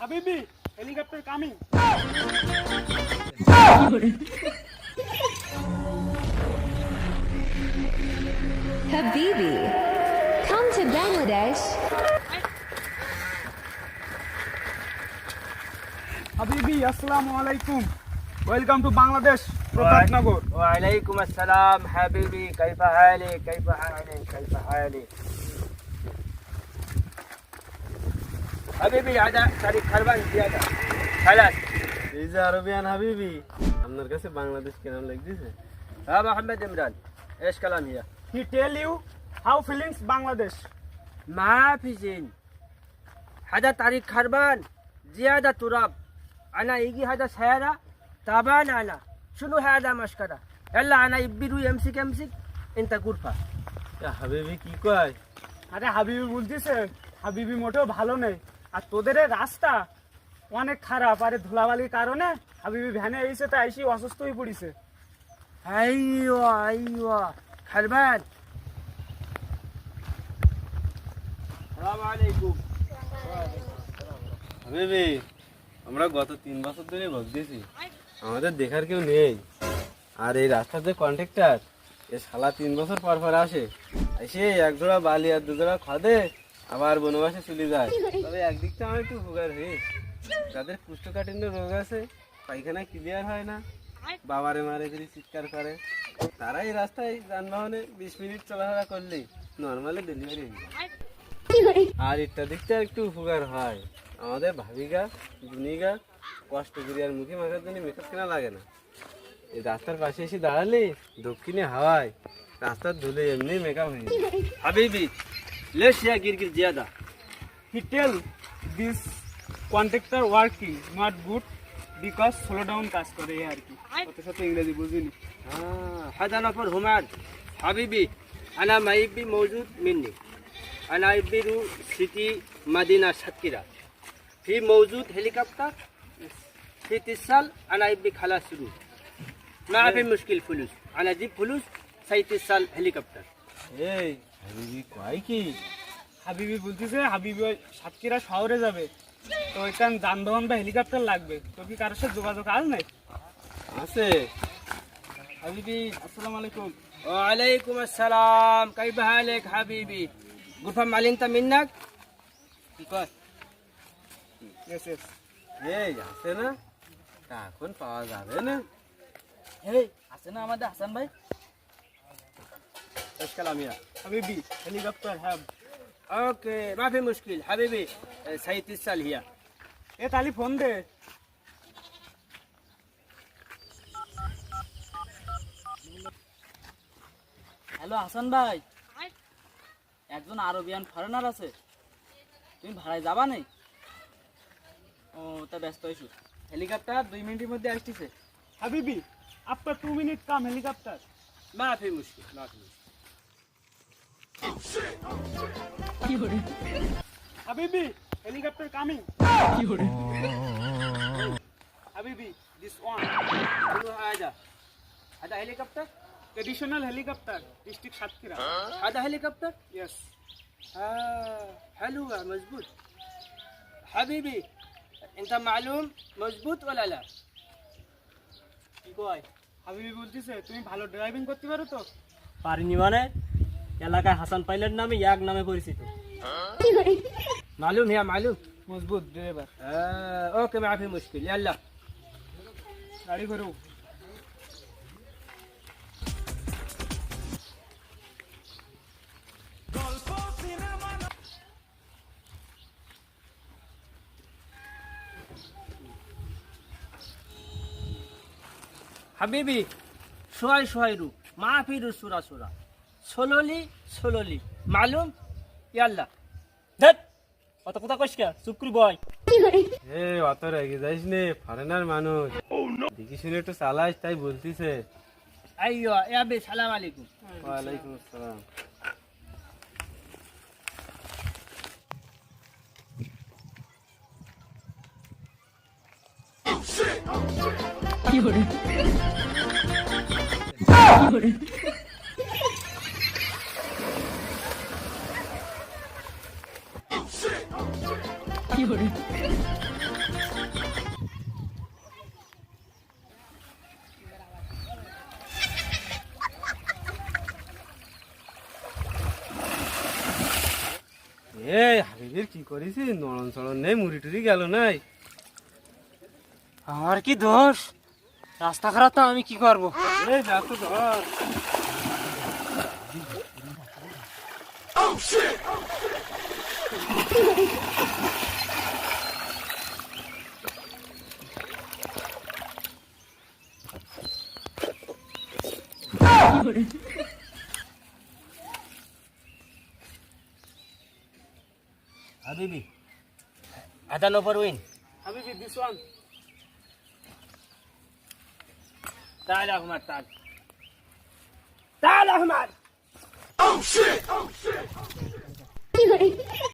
Habibi, helicopter coming. Habibi, come to Bangladesh. Habibi, assalamu alaikum. Welcome to Bangladesh, Pratapnagar. Wa alaikum assalam, Habibi. Kaifa hali, kaifa hali, kaifa hali. হাবিবি আদা তারিখ খারবান জিয়াদা খালাস এই যে Arabian হাবিবি আপনার কাছে বাংলাদেশ কেনাম লেখ দিছে। হ্যাঁ মোহাম্মদ ইমরান এশ কালাম ইয়া হি টেল ইউ হাউ ফিলিংস বাংলাদেশ মা মাহফিজিন হাজার তারিখ খারবান জিয়াদা তুরাব আনা ইগি হাজার সায়ারা তাবান আনা শুনু হায়াদা মস্করা এল্লা আনা ইব্বিরু এমসিক এমসিক ইন্তা কুরফা হাবিবি কি কয়? আরে হাবিবি বলতেছে হাবিবি মোটেও ভালো নেই। আর তোদের রাস্তা অনেক খারাপ। আর ধুলাবালির কারণে হাবিবি ভ্যানে এসে তো আইসি অসুস্থ হয়ে পড়িছে। আমরা গত তিন বছর ধরে ভুগতেছি আমাদের দেখার কেউ নেই। আর এই রাস্তার যে কন্ট্রাক্টর এ সালা তিন বছর পর পর আসে। এসে এক জোড়া বালি আর দুজোড়া খদে। আবার বনবাসে চলে যায়। তবে একদিকটা আমার একটু উপকার হয়ে যাদের কুষ্ঠকাঠিন্য রোগ আছে, পায়খানা ক্লিয়ার হয় না, বাবারে মারে যদি চিৎকার করে তারা এই রাস্তায় যানবাহনে বিশ মিনিট চলাফেরা করলেই নর্মালি ডেলিভারি হয়ে আর এটা দিকটা একটু উপকার হয়। আমাদের ভাবিগা বুনিগা কষ্ট করি আর মুখে মাখার জন্য মেকআপ কেনা লাগে না। এই রাস্তার পাশে এসে দাঁড়ালে দক্ষিণে হাওয়ায় রাস্তার ধুলে এমনি মেকআপ হয়ে যায়। হাবিবি Let's hear Girgir Jada. He tell this contractor working not good because slow down কাজ করে আর কি। অত শত ইংরেজি বুঝিনি। হাজার নফর হুমার হাবিবি আনা মাইবি মৌজুদ মিন্নি আনা ইবিরু সিটি মাদিনা সাতকিরা ফি মৌজুদ হেলিকপ্টার ফি তিসাল আনা ইবি খালা শুরু না ফি মুশকিল ফুলুস আনা জিব ফুলুস সাইতিসাল হেলিকপ্টার এই হাবিবি কয় কি? হাবিবি বলতেছে, হাবিবি সাতক্ষীরা শহরে যাবে। তো ওইখান যানবাহন বা হেলিকপ্টার লাগবে। তো কি কারোর সাথে যোগাযোগ আজ নাই আছে। হাবিবি, আসসালামু আলাইকুম। ওয়ালাইকুম আসসালাম। কাইফা হালেক হাবিবি। গুফা মালিন তা মিন্নাক কি কয়? Yes yes. এই, আছে না? এখন পাওয়া যাবে না। এই, আছে না আমাদের হাসান ভাই? ايش كلام يا হাবিবি হেলিকপ্টার হ্যাভ اوكي ما في مشكل حبيبي سيتصل هي এ তালি ফোন দে হ্যালো হাসান ভাই একজন আরবিয়ান ফরেনার আছে তুমি ভাড়ায় যাবা নেই ও তা ব্যস্ত হয়েছো হেলিকপ্টার দুই মিনিটের মধ্যে আসতেছে হাবিবি after two minute come helicopter ما في مشكل ما في مشكل হাবিবি হেলিকপ্টার কামিং হাবিবি this one شنو هذا هذا هليكوبتر traditional helicopter district Satkhira هذا هليكوبتر yes آه حلو مزبوط حبيبي انت معلوم مزبوط ولا لا কি কয় হাবিবি বলতেছে তুমি ভালো ড্রাইভিং করতে পারো তো পারিনি মানে এলাকায় হাসান পাইলট নামে এক নামে পরিচিত। মালুম হ্যাঁ মালুম। মজবুত ড্রাইভার ওকে, মাফি মুশকিল আল্লাহ গাড়ি করো। হাবিবি, সোহাই সোহাই রূপ। মাফি রু সুরা সুরা। ষোলোলি ষোলোলি। মালুম? ইয়াল্লা। দেখ অত কথা কইছ কে? চুপ করি বয়। এ অত রেগে যাইস নে ফরেনার মানুষ। দেখি শুনে একটু চালাস তাই বলতিছে। আইয়ো এবে সালাম আলাইকুম। ওয়া আলাইকুম আসসালাম। কি করে কি করে কি করেছি? নড়ন চড়ন নেই মুড়ি টুরি গেল নাই। আমার কি দোষ? রাস্তা খারাপ তো আমি কি করব? এই দেখো ধর। Habibi. At an overwin. Habibi, this one. Tal Ahmad, Tal. Tal Ahmad! Oh shit! Oh shit! Oh, shit.